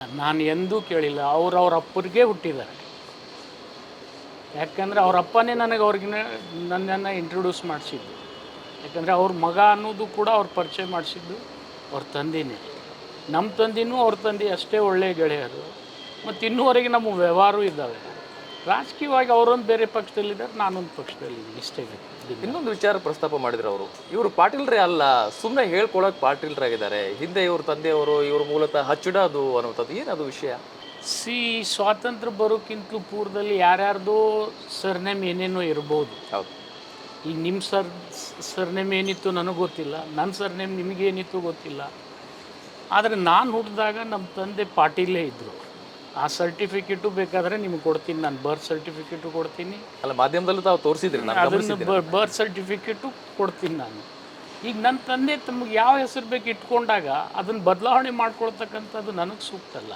ನಾನು ಎಂದೂ ಕೇಳಿಲ್ಲ, ಅವ್ರು ಅವ್ರ ಅಪ್ಪರಿಗೆ ಹುಟ್ಟಿದ್ದಾರೆ. ಯಾಕಂದರೆ ಅವ್ರ ಅಪ್ಪನೇ ನನಗೆ ಅವ್ರಿಗೆ ನನ್ನನ್ನು ಇಂಟ್ರೊಡ್ಯೂಸ್ ಮಾಡಿಸಿದ್ದು. ಯಾಕಂದರೆ ಅವ್ರ ಮಗ ಅನ್ನೋದು ಕೂಡ ಅವ್ರು ಪರಿಚಯ ಮಾಡಿಸಿದ್ದು ಅವ್ರ ತಂದೆನೇ. ನಮ್ಮ ತಂದೆನೂ ಅವ್ರ ತಂದೆ ಅಷ್ಟೇ ಒಳ್ಳೆಯ ಗೆಳೆಯರು ಮತ್ತು ಇನ್ನೂವರೆಗೆ ನಮ್ಮ ವ್ಯವಹಾರ ಇದ್ದಾವೆ. ರಾಜಕೀಯವಾಗಿ ಅವರೊಂದು ಬೇರೆ ಪಕ್ಷದಲ್ಲಿದ್ದಾರೆ ನಾನೊಂದು ಪಕ್ಷದಲ್ಲಿದ್ದೀನಿ ಇಷ್ಟೇ ಇದೆ. ಇನ್ನೊಂದು ವಿಚಾರ ಪ್ರಸ್ತಾಪ ಮಾಡಿದ್ರು ಅವರು. ಇವರು ಪಾಟೀಲ್ರೇ ಅಲ್ಲ ಸುಮ್ಮನೆ ಹೇಳ್ಕೊಳಕ್ ಪಾಟೀಲ್ರಾಗಿದ್ದಾರೆ. ಹಿಂದೆ ಇವ್ರ ತಂದೆಯವರು ಇವ್ರ ಮೂಲತಃ ಹಚ್ಚಿಡೋದು ಅನ್ನುವಂಥದ್ದು ಏನದು ವಿಷಯ? ಸಿ ಸ್ವಾತಂತ್ರ್ಯ ಬರೋಕ್ಕಿಂತಲೂ ಪೂರ್ವದಲ್ಲಿ ಯಾರ್ಯಾರ್ದೋ ಸರ್ನೇಮ್ ಏನೇನೋ ಇರ್ಬೋದು. ಹೌದು. ಈಗ ನಿಮ್ಮ ಸರ್ ಸರ್ನೇಮ್ ಏನಿತ್ತು ನನಗೆ ಗೊತ್ತಿಲ್ಲ ನನ್ನ ಸರ್ನೇಮ್ ನಿಮಗೇನಿತ್ತು ಗೊತ್ತಿಲ್ಲ. ಆದರೆ ನಾನು ಹುಟ್ಟಿದಾಗ ನಮ್ಮ ತಂದೆ ಪಾಟೀಲೇ ಇದ್ದರು ಆ ಸರ್ಟಿಫಿಕೇಟು ಬೇಕಾದರೆ ನಿಮ್ಗೆ ಕೊಡ್ತೀನಿ ನಾನು ಬರ್ತ್ ಸರ್ಟಿಫಿಕೇಟು ಕೊಡ್ತೀನಿ. ಅಲ್ಲ ಮಾಧ್ಯಮದಲ್ಲೂ ತಾವು ತೋರಿಸಿದ್ರಿ ಅದನ್ನು ಬರ್ತ್ ಸರ್ಟಿಫಿಕೇಟು ಕೊಡ್ತೀನಿ ನಾನು. ಈಗ ನನ್ನ ತಂದೆ ತಮಗೆ ಯಾವ ಹೆಸರು ಬೇಕು ಇಟ್ಕೊಂಡಾಗ ಅದನ್ನು ಬದಲಾವಣೆ ಮಾಡ್ಕೊಳ್ತಕ್ಕಂಥದ್ದು ನನಗೆ ಸೂಕ್ತ ಅಲ್ಲ.